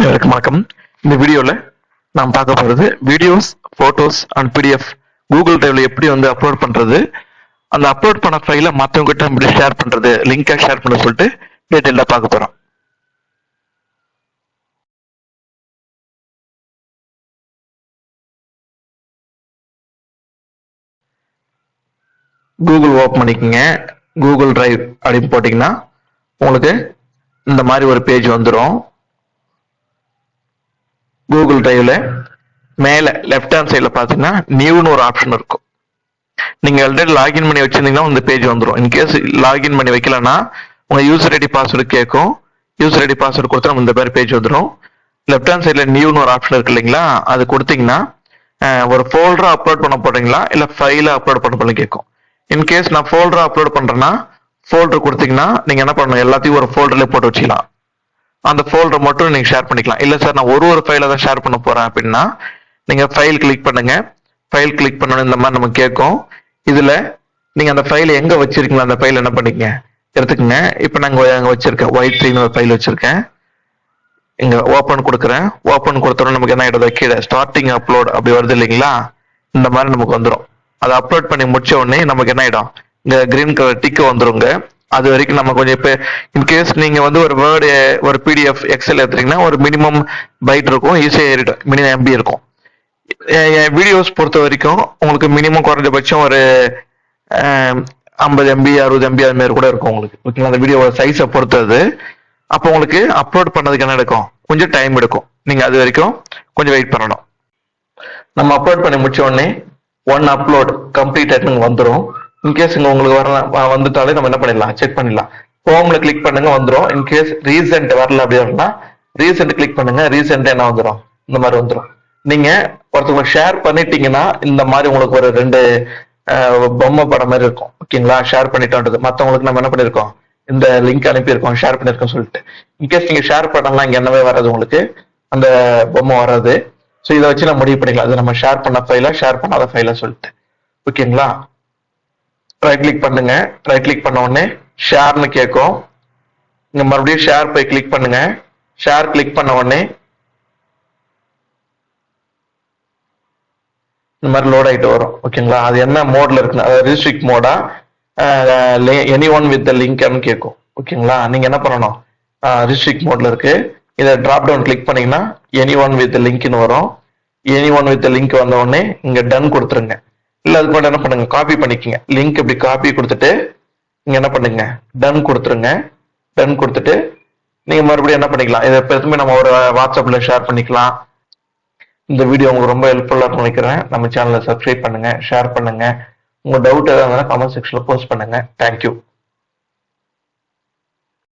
அனைவருக்கும் வணக்கம். இந்த வீடியோல நாம் பார்க்க போறது videos photos and PDF Google டிரைவ்ல எப்படி வந்து அப்லோட் பண்றது? அந்த அப்லோட் பண்ண ஃபைலை மற்றவங்ககிட்ட கிட்ட ஷேர் பண்றது லிங்கா ஷேர் பண்ண சொல்லிட்டு டீட்டெயிலாக பார்க்க போறோம். கூகுள் ஓப்பன் பண்ணிக்கோங்க. கூகுள் டிரைவ் அப்படின்னு போட்டிங்கன்னா உங்களுக்கு இந்த மாதிரி ஒரு பேஜ் வந்துடும் கூகுள் டிரைவ்ல மேல லெஃப்ட் ஹேண்ட் சைடில் பார்த்தீங்கன்னா நியூன்னு ஒரு ஆப்ஷன் இருக்கும். நீங்க ஆல்ரெடி லாகின் பண்ணி வச்சிருந்தீங்கன்னா இந்த பேஜ் வந்துடும் இன்கேஸ் லாகின் பண்ணி வைக்கலன்னா உங்க யூசர் ஐடி பாஸ்வேர்டு கேட்கும் யூசர் ஐடி பாஸ்வேர்டு கொடுத்தா நம்ம இந்த மாதிரி பேஜ் வந்துடும் லெஃப்ட் ஹேண்ட் சைடில் நியூன்னு ஒரு ஆப்ஷன் இருக்கு இல்லைங்களா? அது கொடுத்தீங்கன்னா ஒரு ஃபோல்டரா அப்லோட் பண்ண போறீங்களா? இல்ல ஃபைல அப்லோட் பண்ண போல கேட்கும் இன்கேஸ் நான் ஃபோல்டரா அப்லோட் பண்றேன்னா ஃபோல்டர் கொடுத்தீங்கன்னா நீங்க என்ன பண்ணணும்? எல்லாத்தையும் ஒரு ஃபோல்டர்ல போட்டு வச்சுக்கலாம். அந்த ஃபோல்டர் மட்டும் நீங்க ஷேர் பண்ணிக்கலாம். இல்ல சார் நான் ஒரு ஒரு ஃபைல தான் ஷேர் பண்ண போறேன் அப்படின்னா நீங்க ஃபைல் கிளிக் பண்ணுங்க. ஃபைல் கிளிக் பண்ணணும் இந்த மாதிரி நம்ம கேட்கும். இதுல நீங்க அந்த ஃபைல் எங்க வச்சிருக்கீங்களா அந்த ஃபைல் என்ன பண்ணிக்கங்க? எடுத்துக்கங்க. இப்போ நாங்க அங்க வச்சிருக்கேன். ஒயிட் த்ரீன்னு ஒரு ஃபைல் வச்சிருக்கேன். இங்க ஓபன் கொடுக்குறேன். ஓபன் கொடுத்தோட நமக்கு என்ன ஆயிடுது? கீழே ஸ்டார்டிங் அப்லோட் அப்படி வருது இல்லைங்களா? இந்த மாதிரி நமக்கு வந்துடும் அதை அப்லோட் பண்ணி முடிச்ச உடனே நமக்கு என்ன ஆயிடும்? இங்க கிரீன் கலர் டிக்கு வந்துருங்க. அது வரைக்கும் நம்ம கொஞ்சம் இப்போ இன்கேஸ் நீங்க வந்து ஒரு வேர்டு ஒரு பிடிஎஃப் எக்ஸல் எடுத்துட்டீங்கன்னா ஒரு மினிமம் பைட் இருக்கும் ஈஸியாக ஏறிடும் மினிமம் எம்பி இருக்கும். வீடியோஸ் பொறுத்த வரைக்கும் உங்களுக்கு மினிமம் குறைஞ்சபட்சம் ஒரு ஐம்பது எம்பி அறுபது எம்பி அது மாதிரி கூட இருக்கும் உங்களுக்கு. ஓகேங்களா அந்த வீடியோட சைஸை பொறுத்தது. அப்போ உங்களுக்கு அப்லோட் பண்ணதுக்கு என்ன எடுக்கும் கொஞ்சம் டைம் எடுக்கும். நீங்க அது வரைக்கும் கொஞ்சம் வெயிட் பண்ணணும். நம்ம அப்லோட் பண்ணி முடிச்ச உடனே ஒன் அப்லோட் கம்ப்ளீட் வந்துடும் இன்கேஸ் இங்க உங்களுக்கு வர வந்துட்டாலே நம்ம என்ன பண்ணிடலாம்? செக் பண்ணிடலாம். ஹோம்ல கிளிக் பண்ணுங்க வந்துடும் இன்கேஸ் ரீசெண்ட் வரல அப்படின்னா ரீசெண்ட் கிளிக் பண்ணுங்க. ரீசெண்ட் என்ன வந்துடும் இந்த மாதிரி வந்துடும் நீங்க ஒருத்தவங்க ஷேர் பண்ணிட்டீங்கன்னா இந்த மாதிரி உங்களுக்கு ஒரு ரெண்டு பொம்மை படம் மாதிரி இருக்கும். ஓகேங்களா ஷேர் பண்ணிட்டோன்றது. மற்றவங்களுக்கு நம்ம என்ன பண்ணிருக்கோம்? இந்த லிங்க் அனுப்பியிருக்கோம். ஷேர் பண்ணிருக்கோம் சொல்லிட்டு. இன்கேஸ் நீங்க ஷேர் பண்ணலாம் இங்க என்னவே வராது உங்களுக்கு. அந்த பொம்மை வராது. ஸோ இதை வச்சு நம்ம முடிவு பண்ணிக்கலாம். அது நம்ம ஷேர் பண்ண ஃபைலா ஷேர் பண்ணாத ஃபைலா சொல்லிட்டு. ஓகேங்களா ரைட் கிளிக் பண்ணுங்க. ரைட் கிளிக் பண்ண உடனே ஷேர்னு கேட்கும். இங்க மறுபடியும் ஷேர் போய் கிளிக் பண்ணுங்க. ஷேர் கிளிக் பண்ண உடனே இந்த மாதிரி லோட் ஆகிட்டு வரும். ஓகேங்களா அது என்ன மோட்ல இருக்குன்னு அதாவது ரிஸ்ட்ரிக்ட் மோடா எனி ஒன் வித் த லிங்க்னு கேட்கும். ஓகேங்களா நீங்க என்ன பண்ணணும்? ரிஸ்ட்ரிக்ட் மோட்ல இருக்கு. இதை டிராப் டவுன் கிளிக் பண்ணீங்கன்னா எனி ஒன் வித் லிங்க்னு வரும். எனி ஒன் வித் லிங்க் வந்த உடனே இங்க டன் கொடுத்துருங்க. இல்ல அது கூட என்ன பண்ணுங்க? காப்பி பண்ணிக்கங்க. லிங்க் இப்படி காப்பி கொடுத்துட்டு நீங்க என்ன பண்ணுங்க? டன் கொடுத்துருங்க. டன் கொடுத்துட்டு நீங்க மறுபடியும் என்ன பண்ணிக்கலாம்? இதை எப்பவுமே நம்ம ஒரு வாட்ஸ்அப்ல ஷேர் பண்ணிக்கலாம். இந்த வீடியோ உங்களுக்கு ரொம்ப ஹெல்ப்ஃபுல்லாக இருக்கும் நினைக்கிறேன். நம்ம சேனலை சப்ஸ்கிரைப் பண்ணுங்க ஷேர் பண்ணுங்க. உங்க டவுட் ஏதாவது கமெண்ட் செக்ஷன்ல போஸ்ட் பண்ணுங்க. தேங்க்யூ